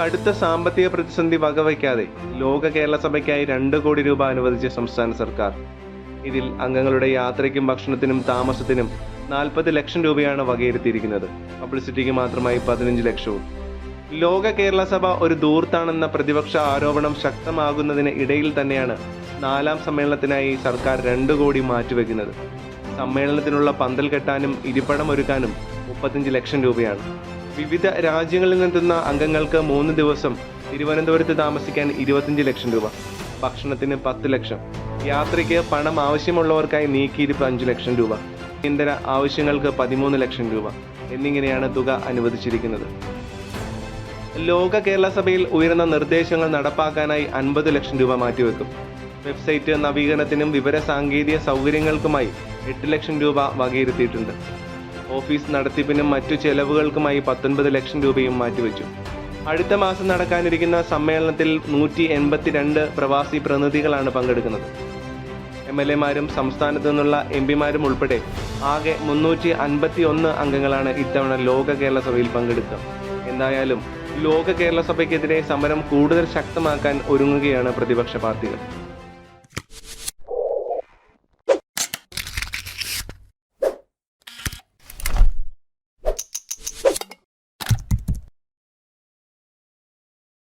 കടുത്ത സാമ്പത്തിക പ്രതിസന്ധി വകവയ്ക്കാതെ ലോക കേരള സഭയ്ക്കായി രണ്ട് കോടി രൂപ അനുവദിച്ച സംസ്ഥാന സർക്കാർ. ഇതിൽ അംഗങ്ങളുടെ യാത്രയ്ക്കും ഭക്ഷണത്തിനും താമസത്തിനും നാൽപ്പത് ലക്ഷം രൂപയാണ് വകയിരുത്തിയിരിക്കുന്നത്. പബ്ലിസിറ്റിക്ക് മാത്രമായി പതിനഞ്ച് ലക്ഷവും. ലോക കേരള സഭ ഒരു ദൂർത്താണെന്ന പ്രതിപക്ഷ ആരോപണം ശക്തമാകുന്നതിന് ഇടയിൽ തന്നെയാണ് നാലാം സമ്മേളനത്തിനായി സർക്കാർ രണ്ട് കോടി മാറ്റിവെക്കുന്നത്. സമ്മേളനത്തിനുള്ള പന്തൽ കെട്ടാനും ഇരിപ്പടം ഒരുക്കാനും മുപ്പത്തഞ്ച് ലക്ഷം രൂപയാണ്. വിവിധ രാജ്യങ്ങളിൽ നിന്നെത്തുന്ന അംഗങ്ങൾക്ക് മൂന്ന് ദിവസം തിരുവനന്തപുരത്ത് താമസിക്കാൻ ഇരുപത്തഞ്ച് ലക്ഷം രൂപ ഭക്ഷണത്തിന് പത്ത് ലക്ഷം യാത്രയ്ക്ക് പണം ആവശ്യമുള്ളവർക്കായി നീക്കിയിരിപ്പ് അഞ്ച് ലക്ഷം രൂപ ഇന്ധന ആവശ്യങ്ങൾക്ക് പതിമൂന്ന് ലക്ഷം രൂപ എന്നിങ്ങനെയാണ് തുക അനുവദിച്ചിരിക്കുന്നത്. ലോക കേരള സഭയിൽ ഉയർന്ന നിർദ്ദേശങ്ങൾ നടപ്പാക്കാനായി അൻപത് ലക്ഷം രൂപ മാറ്റിവെക്കും. വെബ്സൈറ്റ് നവീകരണത്തിനും വിവര സാങ്കേതിക സൗകര്യങ്ങൾക്കുമായി എട്ട് ലക്ഷം രൂപ വകയിരുത്തിയിട്ടുണ്ട്. ഓഫീസ് നടത്തിപ്പിനും മറ്റു ചെലവുകൾക്കുമായി പത്തൊൻപത് ലക്ഷം രൂപയും മാറ്റിവെച്ചു. അടുത്ത മാസം നടക്കാനിരിക്കുന്ന സമ്മേളനത്തിൽ നൂറ്റി എൺപത്തിരണ്ട് പ്രവാസി പ്രതിനിധികളാണ് പങ്കെടുക്കുന്നത്. എം എൽ എമാരും സംസ്ഥാനത്തു നിന്നുള്ള എം പിമാരും ഉൾപ്പെടെ ആകെ മുന്നൂറ്റി അൻപത്തി ഒന്ന് അംഗങ്ങളാണ് ഇത്തവണ ലോക കേരള സഭയിൽ പങ്കെടുക്കുക എന്തായാലും ലോക കേരള സഭയ്ക്കെതിരെ സമരം കൂടുതൽ ശക്തമാക്കാൻ ഒരുങ്ങുകയാണ് പ്രതിപക്ഷ പാർട്ടികൾ.